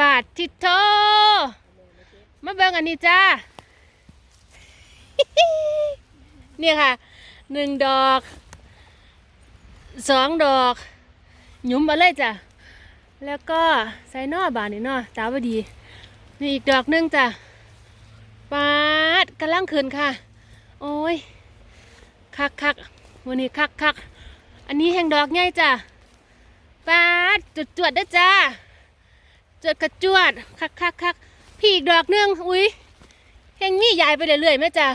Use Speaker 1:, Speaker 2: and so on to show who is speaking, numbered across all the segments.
Speaker 1: ปาดทิโตมาเบิ่งอันนี้จ้า เนี่ยค่ะหนึ่งดอกสองดอก หยุมมาเลยจ้ะ แล้วก็ใส่นอบานนี่นอตาบดี นี่อีกดอกนึงจ้ะปาดกำลังขึ้นค่ะ โอ้ย คักคักวันนี้คักคักอันนี้แห่งดอกใหญ่จ้ะปาดจุดจวดด้อจ้า จวดกระจวดคักคักคักพี่อีกดอกนึงอุ้ยแห่งมีใหญ่ไปเรื่อยๆไหมจ้ะ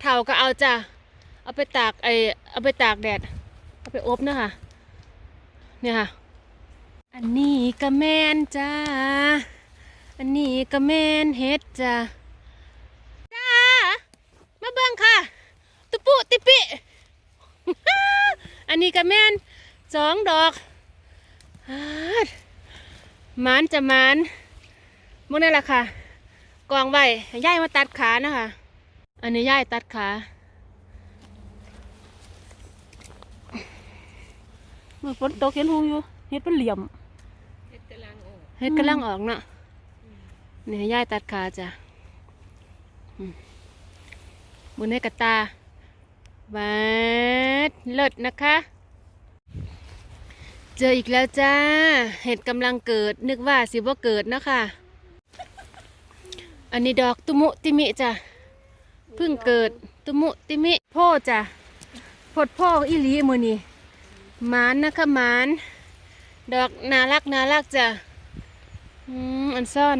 Speaker 1: เท่าก็เอาจ้ะเอาไปตากไอเอาไปตากแดด เอาไปอบเนอะค่ะเนี่ยค่ะ อันนี้ก็แมนจ้าอันนี้ก็แมนเฮ็ดจ้าจ้ามาเบิ่งค่ะ ตุปุติปิ อันนี้ก็แมนสองดอกอาด มานจะหมานมื่อนั่นแหละค่ะ กองไว้ให้ย่ายมาตัดขานะคะ อันนี้ย่ายตัดขาเมื่อฝนตกเห็นหูอยู่เห็ดเป็นเหลี่ยม
Speaker 2: เฮ็ดกำลังออก
Speaker 1: เฮ็ดกำลังออกเนาะนี่ให้ย่ายตัดขาจ้ะอืมบุญให้กระตาบาดเลิศนะคะ เจออีกแล้วจ้า เห็ดกำลังเกิด นึกว่าสิว่าเกิดเนาะคะอันนี้ดอกตุมุติมิจ้ะเพิ่งเกิดตุมุติมิพ่อจ้ะพดพ่ออีลีมือนี่หมานนะคะหมาน ดอกน่ารักน่ารักจ้ะอืมอันซ่อน